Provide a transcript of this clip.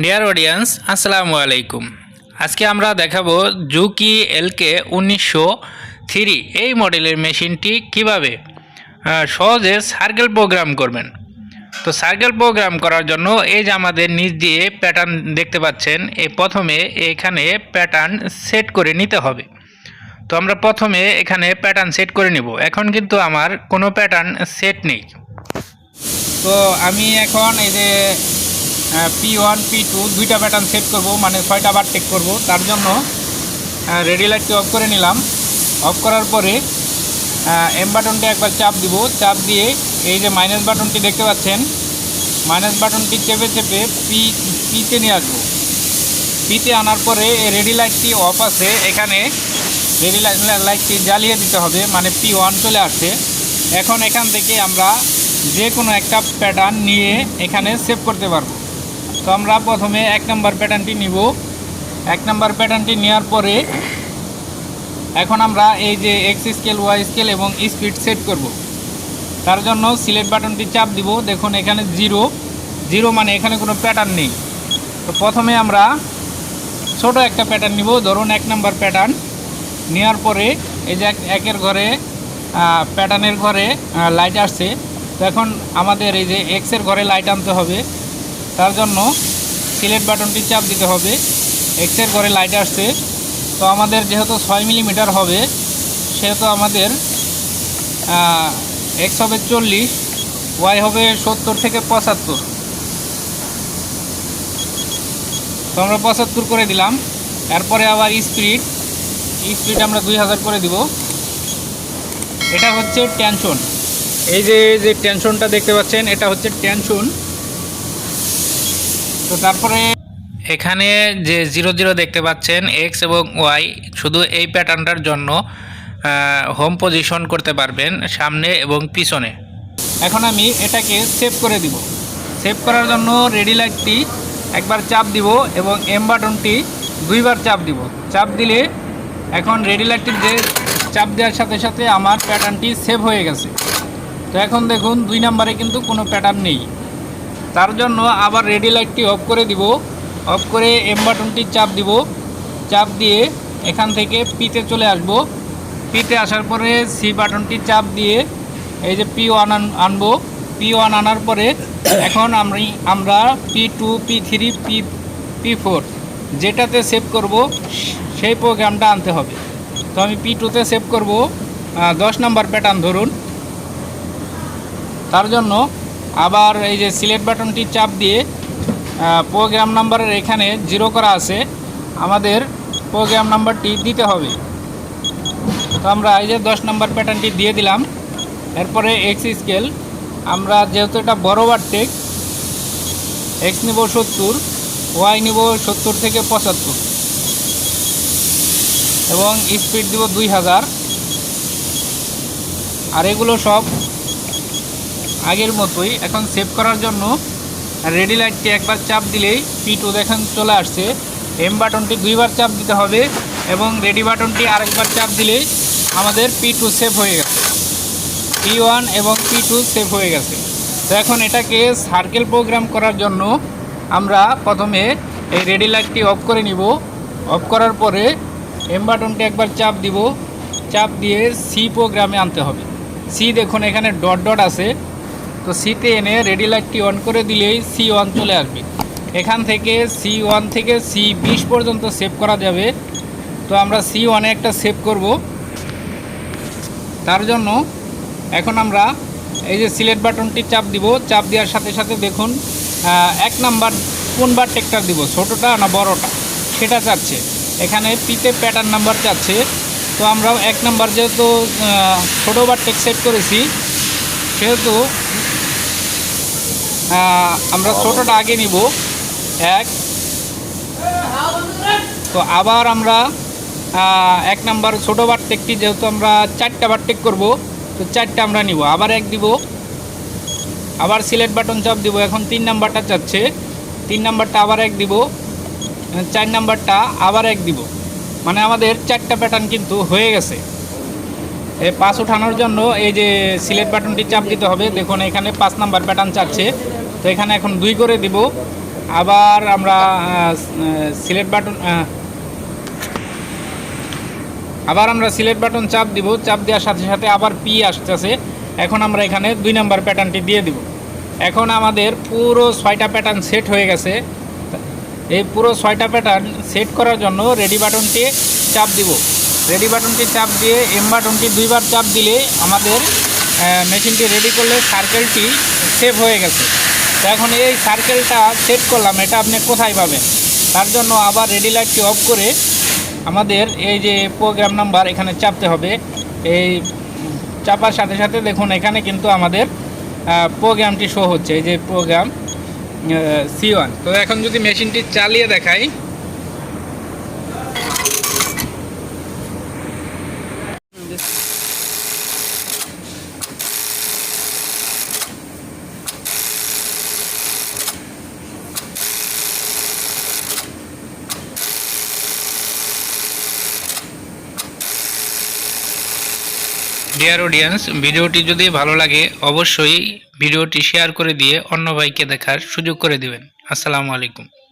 Dear audience আসসালামু আলাইকুম। আজকে আমরা দেখাবো জুকি এলকে উনিশশো থ্রি। এই মডেলের মেশিনটি কীভাবে সহজে সার্কেল প্রোগ্রাম করবেন? তো সার্কেল প্রোগ্রাম করার জন্য এই যে আমাদের নিচ দিয়ে প্যাটার্ন দেখতে পাচ্ছেন, এই প্রথমে এখানে প্যাটার্ন সেট করে নিতে হবে। তো আমরা প্রথমে এখানে প্যাটার্ন সেট করে নেব। এখন কিন্তু আমার কোনো প্যাটার্ন সেট নেই। তো আমি এখন এই যে পি ওয়ান পি টু দুইটা প্যাটার্ন সেট করব মানে ছয়টা বার চেক করব। তার জন্য রেডি লাইটটি অফ করে নিলাম। অফ করার পরে এম বাটনটি একবার চাপ দিব। চাপ দিয়ে এই যে মাইনাস বাটনটি দেখতে পাচ্ছেন মাইনাস বাটনটি চেপে চেপে পি পিতে নিয়ে আসব। পিতে আনার পরে এই রেডি লাইটটি অফ আছে। এখানে রেডি লাইটটি জ্বালিয়ে দিতে হবে মানে পি ওয়ান চলে আসছে। এখন এখান থেকে আমরা যে কোনো একটা প্যাটার্ন নিয়ে এখানে সেভ করতে পারব। তো আমরা প্রথমে এক নম্বর প্যাটার্নটি নিব। এক নম্বর প্যাটার্নটি নেওয়ার পরে এখন আমরা এই যে এক্স স্কেল ওয়াই স্কেল এবং স্পিড সেট করব। তার জন্য সিলেক্ট বাটনটি চাপ দিব। দেখুন, এখানে জিরো জিরো মানে এখানে কোনো প্যাটার্ন নেই। তো প্রথমে আমরা ছোট একটা প্যাটার্ন নিব। ধরুন, এক নম্বর প্যাটার্ন নেওয়ার পরে এই যে এক- একের ঘরে প্যাটার্নের ঘরে লাইট আসছে। তো এখন আমাদের এই যে এক্সের ঘরে লাইট আনতে হবে। তার জন্য সিলেট বাটনটি চাপ দিতে হবে। এক্সের ঘরে লাইট আসছে। তো আমাদের যেহেতু ছয় মিলিমিটার হবে, সেহেতু আমাদের এক্স হবে চল্লিশ ওয়াই হবে সত্তর থেকে পঁচাত্তর। তো আমরা পঁচাত্তর করে দিলাম। এরপরে আবার স্পিড স্পিড আমরা দুই হাজার করে দিব। এটা হচ্ছে টেনশন এই যে যে টেনশনটা দেখতে পাচ্ছেন, এটা হচ্ছে টেনশন তো তারপরে এখানে যে জিরো জিরো দেখতে পাচ্ছেন, এক্স এবং ওয়াই শুধু এই প্যাটার্নটার জন্য হোম পজিশন করতে পারবেন সামনে এবং পিছনে। এখন আমি এটাকে সেভ করে দিব। সেভ করার জন্য রেডি লাইটটি একবার চাপ দিব এবং এম বাটনটি দুইবার চাপ দিব। চাপ দিলে এখন রেডি লাইটটির যে চাপ দেওয়ার সাথে সাথে আমার প্যাটার্নটি সেভ হয়ে গেছে। তো এখন দেখুন, দুই নম্বরে কিন্তু কোনো প্যাটার্ন নেই। তার জন্য আবার রেডি লাইটটি অফ করে দিব। অফ করে এম বাটনটি চাপ দিব। চাপ দিয়ে এখান থেকে পিতে চলে আসব। পিতে আসার পরে সি বাটনটি চাপ দিয়ে এই যে পি ওয়ান আনব। পি ওয়ান আনার পরে এখন আমি আমরা P two P three P P four যেটাতে সেভ করব, সেই প্রোগ্রামটা আনতে হবে। তো আমি পি টুতে সেভ করব। দশ নম্বর প্যাটার্ন ধরুন। তার জন্য আবার এই যে সিলেক্ট বাটনটি চাপ দিয়ে প্রোগ্রাম নাম্বারের এখানে জিরো করা আছে। আমাদের প্রোগ্রাম নাম্বারটি দিতে হবে। তো আমরা এই যে দশ নম্বর প্যাটার্নটি দিয়ে দিলাম। এরপরে এক্স স্কেল আমরা যেহেতু এটা বড় টেক এক্স নিব সত্তর ওয়াই নিব সত্তর থেকে পঁচাত্তর। এবং স্পিড দিব দুই হাজার। আর এগুলো সব আগের মতোই। এখন সেভ করার জন্য রেডি লাইটটি একবার চাপ দিলেই পি টু দেখেন চলে আসছে। এম বাটনটি দুইবার চাপ দিতে হবে এবং রেডি বাটনটি আরেকবার চাপ দিলেই আমাদের পি টু সেভ হয়ে গেছে। পি ওয়ান এবং পি টু সেভ হয়ে গেছে। তো এখন এটাকে সার্কেল প্রোগ্রাম করার জন্য আমরা প্রথমে এই রেডি লাইটটি অফ করে নিব। অফ করার পরে এম বাটনটি একবার চাপ দিব। চাপ দিয়ে সি প্রোগ্রামে আনতে হবে। সি দেখুন, এখানে ডট ডট আছে। তো সিতে এনে রেডি লাইটটি অন করে দিলেই সি ওয়ান চলে আসবে। এখান থেকে সি ওয়ান থেকে সি বিশ পর্যন্ত সেভ করা যাবে। তো আমরা সি ওয়ানে একটা সেভ করব। তার জন্য এখন আমরা এই যে সিলেট বাটনটি চাপ দিব চাপ দেওয়ার সাথে সাথে দেখুন এক নাম্বার কোন বার টেক্টার দিব ছোটোটা না বড়টা? সেটা চাচ্ছে। এখানে পিতে প্যাটার্ন নাম্বার চাচ্ছে। তো আমরা এক নাম্বার যেহেতু আহ, ছোটো বার টেক সেট করেছি সেহেতু আমরা ছোটোটা আগে নিব। এক। তো আবার আমরা এক নাম্বার ছোটো বার টেকটি যেহেতু আমরা চারটা বার টেক করব, তো চারটা আমরা নিব। আবার এক দিব। আবার সিলেট বাটন চাপ দিব। এখন তিন নাম্বারটা চাচ্ছে। তিন নাম্বারটা আবার এক দিব। চার নাম্বারটা আবার এক দিব। মানে আমাদের চারটা প্যাটার্ন কিন্তু হয়ে গেছে। এই পাঁচ উঠানোর জন্য এই যে সিলেট বাটনটি চাপ দিতে হবে। দেখুন, এখানে পাঁচ নাম্বার প্যাটার্ন চাচ্ছে। তো এখানে এখন দুই করে দিব। আবার আমরা সিলেট বাটন আবার আমরা সিলেট বাটন চাপ দিব। চাপ দেওয়ার সাথে সাথে আবার পি আসতেছে। এখন আমরা এখানে দুই নাম্বার প্যাটার্নটি দিয়ে দিব। এখন আমাদের পুরো ছয়টা প্যাটার্ন সেট হয়ে গেছে। এই পুরো ছয়টা প্যাটার্ন সেট করার জন্য রেডি বাটনটি চাপ দিব। রেডি বাটনটি চাপ দিয়ে এম বাটনটি দুইবার চাপ দিলে আমাদের মেশিনটি রেডি করলে সার্কেলটি সেভ হয়ে গেছে। তো এখন এই সার্কেলটা সেট করলাম, এটা আপনি কোথায় পাবেন? তার জন্য আবার রেডি লাইটটি অফ করে আমাদের এই যে প্রোগ্রাম নাম্বার এখানে চাপতে হবে। এই চাপার সাথে সাথে দেখুন, এখানে কিন্তু আমাদের প্রোগ্রামটি শো হচ্ছে। এই যে প্রোগ্রাম সি ওয়ান তো এখন যদি মেশিনটি চালিয়ে দেখাই ডিয়ার অডিয়েন্স ভিডিওটি যদি ভালো লাগে, অবশ্যই ভিডিওটি শেয়ার করে দিয়ে অন্য ভাইকে দেখার সুযোগ করে দিবেন। আসসালামু আলাইকুম।